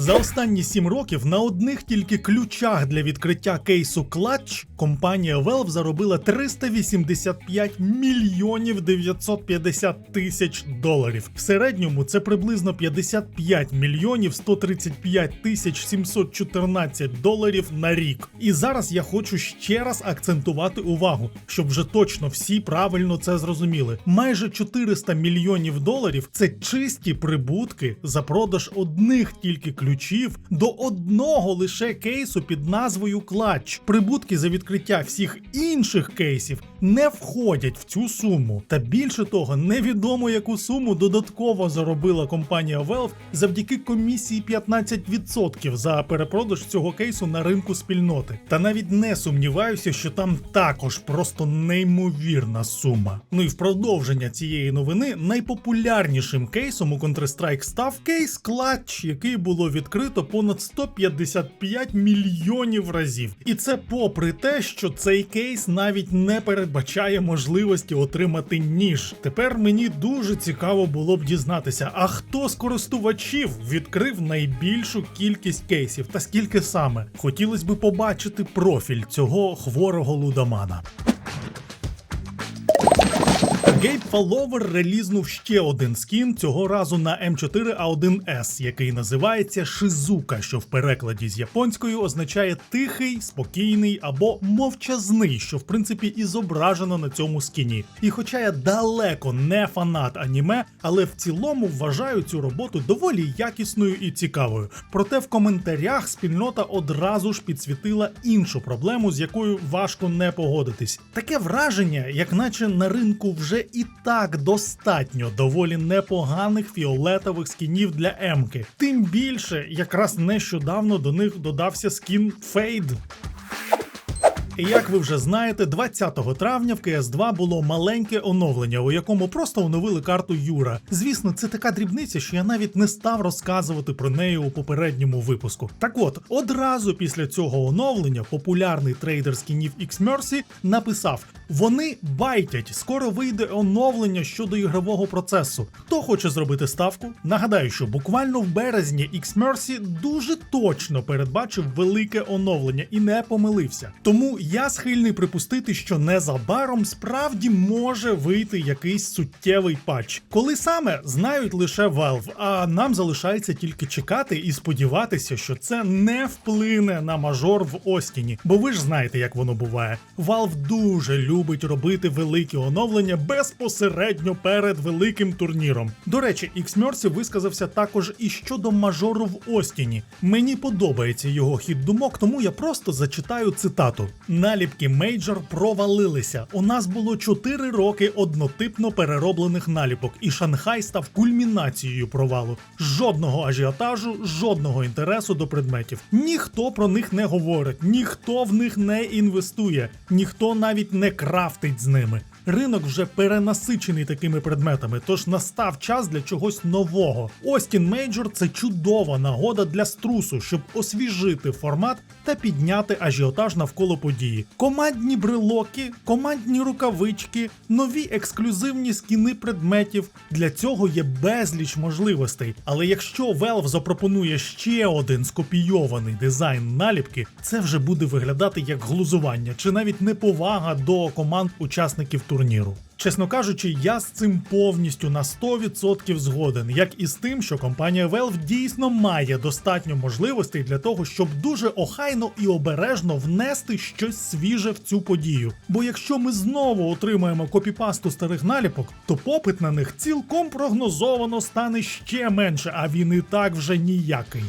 За останні сім років на одних тільки ключах для відкриття кейсу Clutch компанія Valve заробила 385 мільйонів 950 тисяч доларів. В середньому це приблизно 55 мільйонів 135 тисяч 714 доларів на рік. І зараз я хочу ще раз акцентувати увагу, щоб вже точно всі правильно це зрозуміли. Майже 400 мільйонів доларів це чисті прибутки за продаж одних тільки ключів до одного лише кейсу під назвою Clutch. Прибутки за відкриття всіх інших кейсів не входять в цю суму. Та більше того, невідомо яку суму додатково заробила компанія Valve завдяки комісії 15% за перепродаж цього кейсу на ринку спільноти. Та навіть не сумніваюся, що там також просто неймовірна сума. Ну і в продовження цієї новини найпопулярнішим кейсом у Counter-Strike став кейс Clutch, який було відкрито понад 155 мільйонів разів. І це попри те, що цей кейс навіть не передбачає можливості отримати ніж. Тепер мені дуже цікаво було б дізнатися, а хто з користувачів відкрив найбільшу кількість кейсів та скільки саме. Хотілося б побачити профіль цього хворого лудомана. Гейб Фаловер релізнув ще один скін цього разу на М4А1С, який називається Шизука, що в перекладі з японської означає тихий, спокійний або мовчазний, що в принципі і зображено на цьому скіні. І хоча я далеко не фанат аніме, але в цілому вважаю цю роботу доволі якісною і цікавою. Проте в коментарях спільнота одразу ж підсвітила іншу проблему, з якою важко не погодитись. Таке враження, як наче на ринку вже і так достатньо доволі непоганих фіолетових скінів для Емки. Тим більше, якраз нещодавно до них додався скін Фейд. Як ви вже знаєте, 20 травня в CS2 було маленьке оновлення, у якому просто оновили карту Юра. Звісно, це така дрібниця, що я навіть не став розказувати про неї у попередньому випуску. Так от, одразу після цього оновлення популярний трейдер скінів Xmercy написав: вони байтять, скоро вийде оновлення щодо ігрового процесу. Хто хоче зробити ставку? Нагадаю, що буквально в березні Xmercy дуже точно передбачив велике оновлення і не помилився. Тому я схильний припустити, що незабаром справді може вийти якийсь суттєвий патч. Коли саме знають лише Valve, а нам залишається тільки чекати і сподіватися, що це не вплине на мажор в Остіні. Бо ви ж знаєте, як воно буває. Valve дуже любить робити великі оновлення безпосередньо перед великим турніром. До речі, Xmercy висказався також і щодо мажору в Остіні. Мені подобається його хід думок, тому я просто зачитаю цитату. Наліпки мейджор провалилися. У нас було 4 роки однотипно перероблених наліпок, і Шанхай став кульмінацією провалу. Жодного ажіотажу, жодного інтересу до предметів. Ніхто про них не говорить, ніхто в них не інвестує, ніхто навіть не крафтить з ними. Ринок вже перенасичений такими предметами, тож настав час для чогось нового. Остін Мейджор це чудова нагода для струсу, щоб освіжити формат та підняти ажіотаж навколо події. Командні брелоки, командні рукавички, нові ексклюзивні скіни предметів. Для цього є безліч можливостей. Але якщо Valve запропонує ще один скопійований дизайн наліпки, це вже буде виглядати як глузування чи навіть неповага до команд учасників турніру. Чесно кажучи, я з цим повністю на 100% згоден, як і з тим, що компанія Valve дійсно має достатньо можливостей для того, щоб дуже охайно і обережно внести щось свіже в цю подію. Бо якщо ми знову отримаємо копіпасту старих наліпок, то попит на них цілком прогнозовано стане ще менше, а він і так вже ніякий.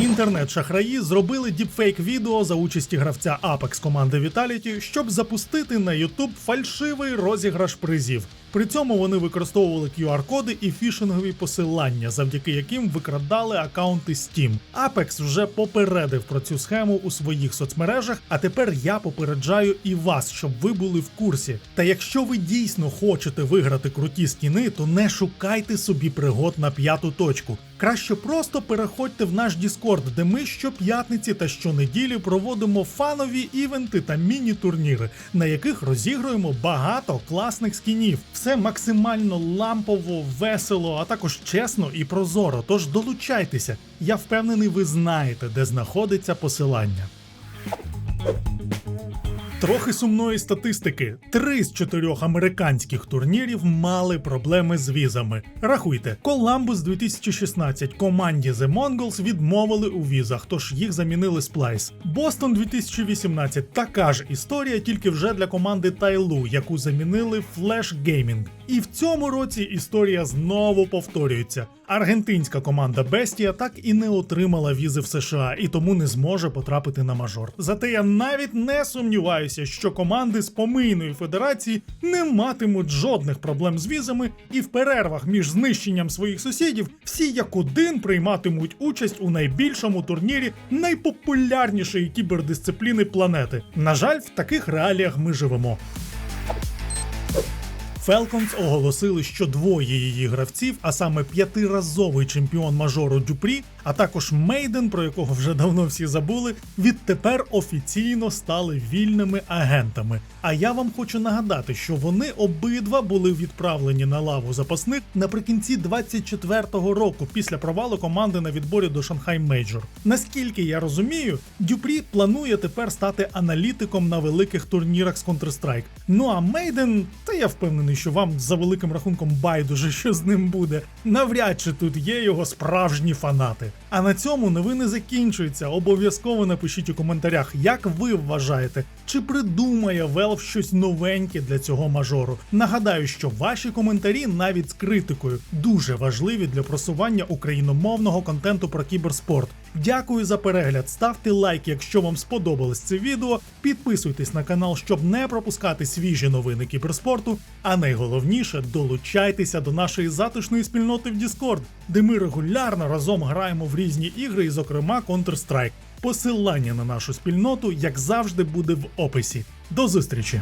Інтернет-шахраї зробили діпфейк відео за участі гравця Apex команди Vitality, щоб запустити на YouTube фальшивий розіграш призів. При цьому вони використовували QR-коди і фішингові посилання, завдяки яким викрадали акаунти Steam. Apex вже попередив про цю схему у своїх соцмережах, а тепер я попереджаю і вас, щоб ви були в курсі. Та якщо ви дійсно хочете виграти круті скіни, то не шукайте собі пригод на п'яту точку. Краще просто переходьте в наш Діскорд, де ми щоп'ятниці та щонеділі проводимо фанові івенти та міні-турніри, на яких розігруємо багато класних скінів. Все максимально лампово, весело, а також чесно і прозоро. Тож долучайтеся. Я впевнений, ви знаєте, де знаходиться посилання. Трохи сумної статистики: три з чотирьох американських турнірів мали проблеми з візами. Рахуйте, Коламбус 2016 команді The Mongols відмовили у візах, тож їх замінили Splice. Бостон 2018 така ж історія, тільки вже для команди Тайлу, яку замінили Flash Gaming. І в цьому році історія знову повторюється. Аргентинська команда Бестія так і не отримала візи в США і тому не зможе потрапити на мажор. Зате я навіть не сумніваюся, що команди з помийної федерації не матимуть жодних проблем з візами, і в перервах між знищенням своїх сусідів всі як один прийматимуть участь у найбільшому турнірі найпопулярнішої кібердисципліни планети. На жаль, в таких реаліях ми живемо. Falcons оголосили, що двоє її гравців, а саме п'ятиразовий чемпіон мажору Дюпрі, а також Мейден, про якого вже давно всі забули, відтепер офіційно стали вільними агентами. А я вам хочу нагадати, що вони обидва були відправлені на лаву запасних наприкінці 24-го року після провалу команди на відборі до Шанхай Мейджор. Наскільки я розумію, Дюпрі планує тепер стати аналітиком на великих турнірах з Counter-Strike. Ну а Мейден, та я впевнений, що вам за великим рахунком байдуже, що з ним буде. Навряд чи тут є його справжні фанати. А на цьому новини закінчуються. Обов'язково напишіть у коментарях, як ви вважаєте, чи придумає Valve щось новеньке для цього мажору. Нагадаю, що ваші коментарі навіть з критикою дуже важливі для просування україномовного контенту про кіберспорт. Дякую за перегляд. Ставте лайк, якщо вам сподобалось це відео. Підписуйтесь на канал, щоб не пропускати свіжі новини кіберспорту. А найголовніше долучайтеся до нашої затишної спільноти в Discord, де ми регулярно разом граємо в різні ігри, і, зокрема, Counter-Strike. Посилання на нашу спільноту, як завжди, буде в описі. До зустрічі!